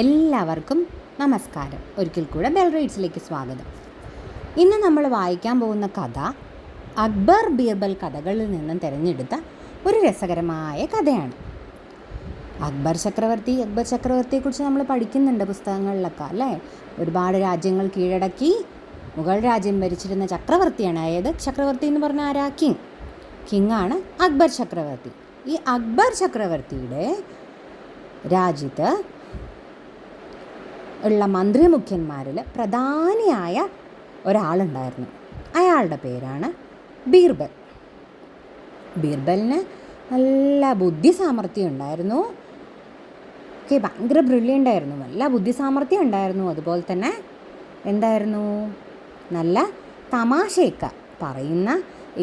എല്ലാവർക്കും നമസ്കാരം. ഒരിക്കൽ കൂടെ ബെൽ റൈഡ്സിലേക്ക് സ്വാഗതം. ഇന്ന് നമ്മൾ വായിക്കാൻ പോകുന്ന കഥ അക്ബർ ബീർബൽ കഥകളിൽ നിന്നും തിരഞ്ഞെടുത്ത ഒരു രസകരമായ കഥയാണ്. അക്ബർ ചക്രവർത്തി അക്ബർ ചക്രവർത്തിയെക്കുറിച്ച് നമ്മൾ പഠിക്കുന്നുണ്ട് പുസ്തകങ്ങളിലൊക്കെ അല്ലേ? ഒരുപാട് രാജ്യങ്ങൾ കീഴടക്കി മുഗൾ രാജ്യം ഭരിച്ചിരുന്ന ചക്രവർത്തിയാണ്. അതായത് ചക്രവർത്തി എന്ന് പറഞ്ഞാൽ ആരാ? കിങ് കിങ്ങാണ് അക്ബർ ചക്രവർത്തി. ഈ അക്ബർ ചക്രവർത്തിയുടെ രാജ്യത്ത് ഉള്ള മന്ത്രിമുഖ്യന്മാരിൽ പ്രധാനിയായ ഒരാളുണ്ടായിരുന്നു. അയാളുടെ പേരാണ് ബീർബൽ. ബീർബലിന് നല്ല ബുദ്ധി സാമർഥ്യം ഉണ്ടായിരുന്നു. ഓക്കെ ഭയങ്കര ബ്രില്യന്റ് ആയിരുന്നു. നല്ല ബുദ്ധി സാമർഥ്യം ഉണ്ടായിരുന്നു. അതുപോലെ തന്നെ എന്തായിരുന്നു? നല്ല തമാശയൊക്കെ പറയുന്ന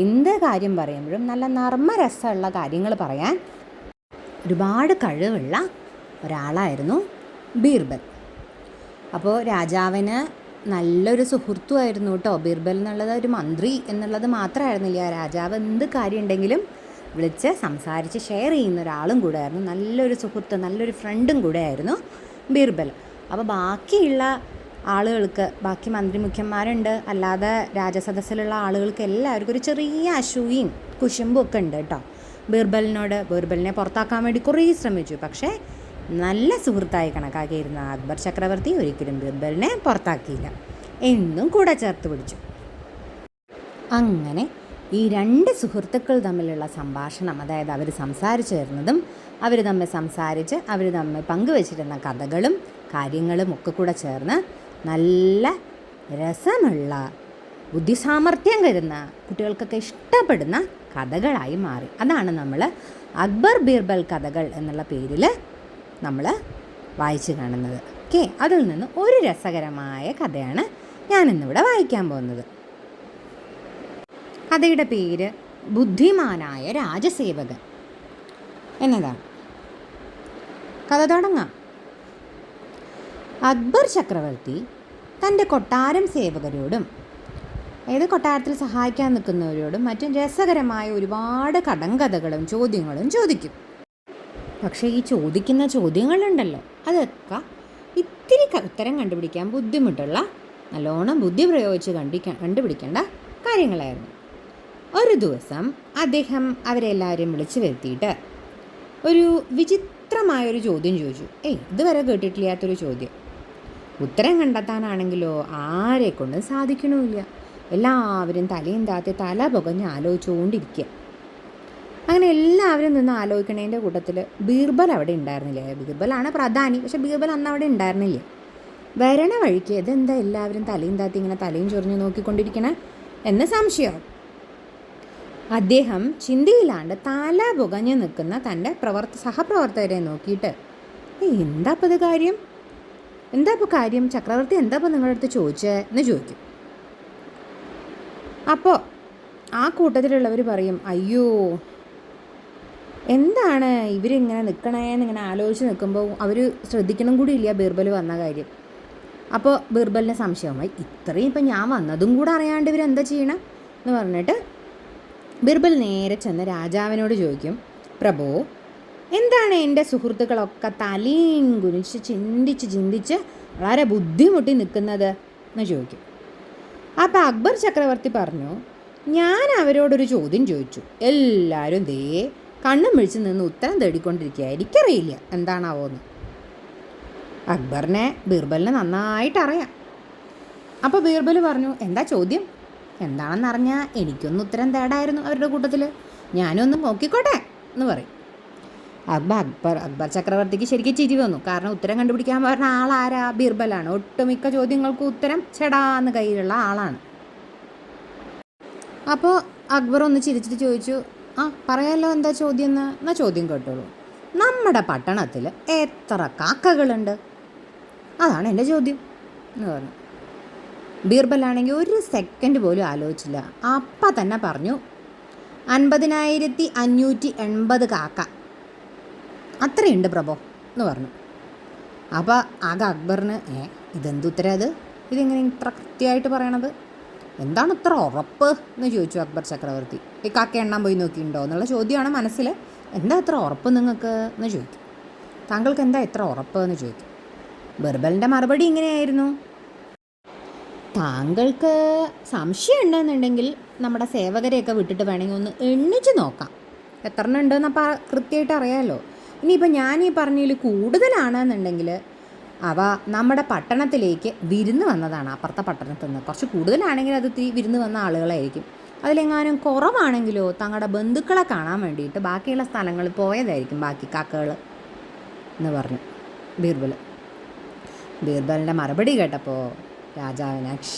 എന്ത് കാര്യം പറയുമ്പോഴും നല്ല നർമ്മരസമുള്ള കാര്യങ്ങൾ പറയാൻ ഒരുപാട് കഴിവുള്ള ഒരാളായിരുന്നു ബീർബൽ. അപ്പോൾ രാജാവിന് നല്ലൊരു സുഹൃത്തുമായിരുന്നു കേട്ടോ. ബീർബൽ എന്നുള്ളത് ഒരു മന്ത്രി എന്നുള്ളത് മാത്രമായിരുന്നില്ല. രാജാവ് എന്ത് കാര്യം ഉണ്ടെങ്കിലും വിളിച്ച് സംസാരിച്ച് ഷെയർ ചെയ്യുന്ന ഒരാളും കൂടെ ആയിരുന്നു നല്ലൊരു സുഹൃത്ത് നല്ലൊരു ഫ്രണ്ടും കൂടെ ആയിരുന്നു ബീർബൽ. അപ്പോൾ ബാക്കിയുള്ള ആളുകൾക്ക് ബാക്കി മന്ത്രി മുഖ്യന്മാരുണ്ട്. അല്ലാതെ രാജസദസ്സിലുള്ള ആളുകൾക്ക് എല്ലാവർക്കും ഒരു ചെറിയ അശൂയും കുശുമ്പും ഒക്കെ ഉണ്ട് കേട്ടോ. ബീർബലിനോട് ബീർബലിനെ പുറത്താക്കാൻ വേണ്ടി കുറേ ശ്രമിച്ചു. പക്ഷേ നല്ല സുഹൃത്തായി കണക്കാക്കിയിരുന്ന അക്ബർ ചക്രവർത്തി ഒരിക്കലും ബീർബലിനെ പുറത്താക്കിയില്ല. എന്നും കൂടെ ചേർത്ത് പിടിച്ചു. അങ്ങനെ ഈ രണ്ട് സുഹൃത്തുക്കൾ തമ്മിലുള്ള സംഭാഷണം അതായത് അവർ സംസാരിച്ചു തരുന്നതും അവർ തമ്മിൽ സംസാരിച്ച് അവർ തമ്മിൽ പങ്കുവച്ചിരുന്ന കഥകളും കാര്യങ്ങളും ഒക്കെ കൂടെ ചേർന്ന് നല്ല രസമുള്ള ബുദ്ധിസാമർഥ്യം കരുന്ന കുട്ടികൾക്കൊക്കെ ഇഷ്ടപ്പെടുന്ന കഥകളായി മാറി. അതാണ് നമ്മൾ അക്ബർ ബീർബൽ കഥകൾ എന്നുള്ള പേരിൽ നമ്മൾ വായിച്ചു കാണുന്നത്. ഓക്കെ? അതിൽ നിന്ന് ഒരു രസകരമായ കഥയാണ് ഞാനിന്നിവിടെ വായിക്കാൻ പോകുന്നത്. കഥയുടെ പേര് ബുദ്ധിമാനായ രാജസേവകൻ. എന്നതാണ് കഥ തുടങ്ങാം. അക്ബർ ചക്രവർത്തി തന്റെ കൊട്ടാരം സേവകരോടും ഏത് കൊട്ടാരത്തിൽ സഹായിക്കാൻ നിൽക്കുന്നവരോടും മറ്റും രസകരമായ ഒരുപാട് കടങ്കഥകളും ചോദ്യങ്ങളും ചോദിക്കും. പക്ഷേ ഈ ചോദിക്കുന്ന ചോദ്യങ്ങളുണ്ടല്ലോ. അതൊക്കെ ഇത്തിരി ഉത്തരം കണ്ടുപിടിക്കാൻ ബുദ്ധിമുട്ടുള്ള നല്ലോണം ബുദ്ധി പ്രയോഗിച്ച് കണ്ടിക്കാൻ കണ്ടുപിടിക്കേണ്ട കാര്യങ്ങളായിരുന്നു. ഒരു ദിവസം അദ്ദേഹം അവരെല്ലാവരെയും വിളിച്ചു വരുത്തിയിട്ട് ഒരു വിചിത്രമായൊരു ചോദ്യം ചോദിച്ചു. ഏയ് ഇതുവരെ കേട്ടിട്ടില്ലാത്തൊരു ചോദ്യം. ഉത്തരം കണ്ടെത്താനാണെങ്കിലോ ആരെ കൊണ്ടും സാധിക്കണമില്ല. എല്ലാവരും തലയും താത്തി തല പുകഞ്ഞ് ആലോചിച്ചുകൊണ്ടിരിക്കുക. അങ്ങനെ എല്ലാവരും നിന്ന് ആലോചിക്കണേന്റെ കൂട്ടത്തിൽ ബീർബൽ അവിടെ ഉണ്ടായിരുന്നില്ല? ബീർബലാണ് പ്രധാനി. പക്ഷെ ബീർബൽ അന്ന് അവിടെ ഉണ്ടായിരുന്നില്ല? വരണ വഴിക്ക് ഇതെന്താ എല്ലാവരും തലയും താത്തി ഇങ്ങനെ തലയും ചൊറിഞ്ഞ് നോക്കിക്കൊണ്ടിരിക്കണേ? എന്ന് സംശയം. അദ്ദേഹം ചിന്തയിലാണ്ട് തല പുകഞ്ഞു നിൽക്കുന്ന തന്റെ പ്രവർത്ത സഹപ്രവർത്തകരെ നോക്കിയിട്ട് എന്താ ഇപ്പോൾ ഇത് കാര്യം? എന്താ ഇപ്പോൾ കാര്യം? ചക്രവർത്തി എന്താ ഇപ്പോൾ നിങ്ങളുടെ അടുത്ത് ചോദിച്ചേ? എന്ന് ചോദിക്കും. അപ്പോൾ ആ കൂട്ടത്തിലുള്ളവർ പറയും അയ്യോ എന്താണ് ഇവരിങ്ങനെ നിൽക്കണേന്ന് ഇങ്ങനെ ആലോചിച്ച് നിൽക്കുമ്പോൾ അവർ ശ്രദ്ധിക്കണം കൂടി ഇല്ല ബീർബൽ വന്ന കാര്യം. അപ്പോൾ ബീർബലിന് സംശയമായി ഇത്രയും ഇപ്പം ഞാൻ വന്നതും കൂടെ അറിയാണ്ട് ഇവരെന്താ ചെയ്യണം? എന്ന് പറഞ്ഞിട്ട് ബീർബൽ നേരെ ചെന്ന് രാജാവിനോട് ചോദിക്കും പ്രഭോ എന്താണ് എന്റെ സുഹൃത്തുക്കളൊക്കെ തലയും കുനിച്ച് ചിന്തിച്ച് ചിന്തിച്ച് വളരെ ബുദ്ധിമുട്ടി നിൽക്കുന്നത്? എന്ന് ചോദിക്കും. അപ്പോൾ അക്ബർ ചക്രവർത്തി പറഞ്ഞു ഞാൻ അവരോടൊരു ചോദ്യം ചോദിച്ചു. എല്ലാവരും ദേ കണ്ണും മിഴിച്ച് നിന്ന് ഉത്തരം തേടിക്കൊണ്ടിരിക്കുക എനിക്കറിയില്ല എന്താണാവോന്ന്. അക്ബറിനെ ബീർബലിനെ നന്നായിട്ട് അറിയാം. അപ്പോൾ ബീർബൽ പറഞ്ഞു എന്താ ചോദ്യം? എന്താണെന്ന് അറിഞ്ഞാൽ എനിക്കൊന്ന് ഉത്തരം തേടായിരുന്നു അവരുടെ കൂട്ടത്തിൽ ഞാനൊന്ന് നോക്കിക്കോട്ടെ എന്ന് പറയും. അക്ബർ അക്ബർ അക്ബർ ചക്രവർത്തിക്ക് ശരിക്കും ചിരി വന്നു. കാരണം ഉത്തരം കണ്ടുപിടിക്കാൻ പറഞ്ഞ ആളാരാ? ബീർബലാണ്. ഒട്ടുമിക്ക ചോദ്യങ്ങൾക്കും ഉത്തരം ചെടാന്ന് കയ്യിലുള്ള ആളാണ്. അപ്പോൾ അക്ബർ ഒന്ന് ചിരിച്ചിട്ട് ചോദിച്ചു ആ പറയാലോ എന്താ ചോദ്യം എന്ന് എന്നാ ചോദ്യം കേട്ടോളൂ. നമ്മുടെ പട്ടണത്തിൽ എത്ര കാക്കകളുണ്ട്? അതാണ് എന്റെ ചോദ്യം എന്ന് പറഞ്ഞു. ബീർബലാണെങ്കിൽ ഒരു സെക്കൻഡ് പോലും ആലോചിച്ചില്ല. അപ്പം തന്നെ പറഞ്ഞു അൻപതിനായിരത്തി അഞ്ഞൂറ്റി എൺപത് കാക്ക. അത്രയുണ്ട് പ്രഭോ എന്ന് പറഞ്ഞു. അപ്പോൾ ആകെ അക്ബറിന് ഏ ഇതെന്തുത്തരം അത് ഇതെങ്ങനെ ഇത്ര കൃത്യമായിട്ട് പറയണത്? എന്താണ് ഇത്ര ഉറപ്പ് എന്ന് ചോദിച്ചു അക്ബർ ചക്രവർത്തി. ഈ കാക്ക എണ്ണാൻ പോയി നോക്കിയിട്ടുണ്ടോ? എന്നുള്ള ചോദ്യമാണ് മനസ്സിൽ എന്താ ഇത്ര ഉറപ്പ് നിങ്ങൾക്ക്? എന്ന് ചോദിക്കും. താങ്കൾക്ക് എന്താ ഇത്ര ഉറപ്പ്? എന്ന് ചോദിക്കും. ബിർബലിന്റെ മറുപടി ഇങ്ങനെയായിരുന്നു. താങ്കൾക്ക് സംശയം ഉണ്ടെന്നുണ്ടെങ്കിൽ നമ്മുടെ സേവകരെയൊക്കെ വിട്ടിട്ട് വേണമെങ്കിൽ ഒന്ന് എണ്ണിച്ച് നോക്കാം. എത്ര എണ്ണം അപ്പോൾ കൃത്യമായിട്ട് അറിയാമല്ലോ ഇനിയിപ്പോൾ ഞാൻ ഈ പറഞ്ഞതിൽ കൂടുതലാണെന്നുണ്ടെങ്കിൽ അവ നമ്മുടെ പട്ടണത്തിലേക്ക് വിരുന്ന് വന്നതാണ് അപ്പുറത്തെ പട്ടണത്തിൽ നിന്ന്. കുറച്ച് കൂടുതലാണെങ്കിൽ അത് ഇത്തിരി വിരുന്ന് വന്ന ആളുകളായിരിക്കും. അതിലെങ്ങാനും കുറവാണെങ്കിലോ തങ്ങളുടെ ബന്ധുക്കളെ കാണാൻ വേണ്ടിയിട്ട് ബാക്കിയുള്ള സ്ഥലങ്ങളിൽ പോയതായിരിക്കും ബാക്കി കാക്കകൾ എന്ന് പറഞ്ഞു. ബീർബൽ. ബീർബലിന്റെ മറുപടി കേട്ടപ്പോൾ രാജാവിന് അക്ഷ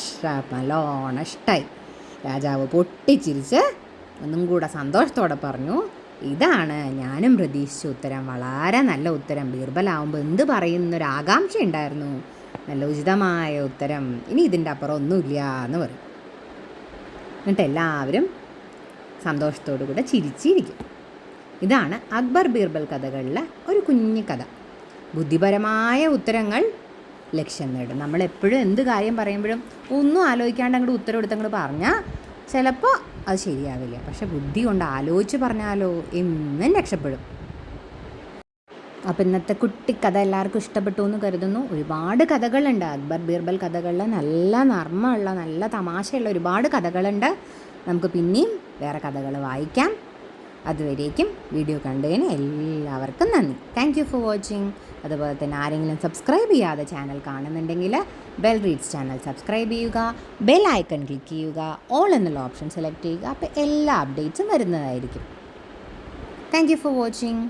രാജാവ് പൊട്ടിച്ചിരിച്ച് ഒന്നും കൂടെ സന്തോഷത്തോടെ പറഞ്ഞു ഇതാണ് ഞാനും പ്രതീക്ഷിച്ച ഉത്തരം. വളരെ നല്ല ഉത്തരം. ബീർബലാവുമ്പോൾ എന്ത് പറയുന്നൊരു ആകാംക്ഷ ഉണ്ടായിരുന്നു നല്ല ഉചിതമായ ഉത്തരം. ഇനി ഇതിന്റെ അപ്പുറം ഒന്നുമില്ല എന്ന് പറയും. എന്നിട്ട് എല്ലാവരും സന്തോഷത്തോടു കൂടെ ചിരിച്ചിരിക്കും. ഇതാണ് അക്ബർ ബീർബൽ കഥകളിലെ ഒരു കുഞ്ഞു കഥ. ബുദ്ധിപരമായ ഉത്തരങ്ങൾ ലക്ഷ്യം നേടും. നമ്മളെപ്പോഴും എന്ത് കാര്യം പറയുമ്പോഴും ഒന്നും ആലോചിക്കാണ്ട് അങ്ങോട്ട് ഉത്തരം എടുത്തങ്ങോട്ട് പറഞ്ഞാൽ ചിലപ്പോൾ അത് ശരിയാവില്ല. പക്ഷെ ബുദ്ധി കൊണ്ട് ആലോചിച്ച് പറഞ്ഞാലോ എന്നും രക്ഷപ്പെടും. അപ്പോൾ ഇന്നത്തെ കുട്ടിക്കഥ എല്ലാവർക്കും ഇഷ്ടപ്പെട്ടു എന്ന് കരുതുന്നു. ഒരുപാട് കഥകളുണ്ട്. അക്ബർ ബീർബൽ കഥകളിൽ നല്ല നർമ്മമുള്ള നല്ല തമാശയുള്ള ഒരുപാട് കഥകളുണ്ട്. നമുക്ക് പിന്നെയും വേറെ കഥകൾ വായിക്കാം. അതുവരേക്കും വീഡിയോ കണ്ടതിന് എല്ലാവർക്കും നന്ദി. താങ്ക് ഫോർ വാച്ചിങ് അതുപോലെ തന്നെ ആരെങ്കിലും സബ്സ്ക്രൈബ് ചെയ്യാതെ ചാനൽ കാണുന്നുണ്ടെങ്കിൽ ബെൽ റീഡ്സ് ചാനൽ സബ്സ്ക്രൈബ് ചെയ്യുക ബെൽ ഐക്കൺ ക്ലിക്ക് ചെയ്യുക ഓൾ എന്നുള്ള ഓപ്ഷൻ സെലക്ട് ചെയ്യുക. അപ്പോൾ എല്ലാ അപ്ഡേറ്റ്സും വരുന്നതായിരിക്കും. Thank for watching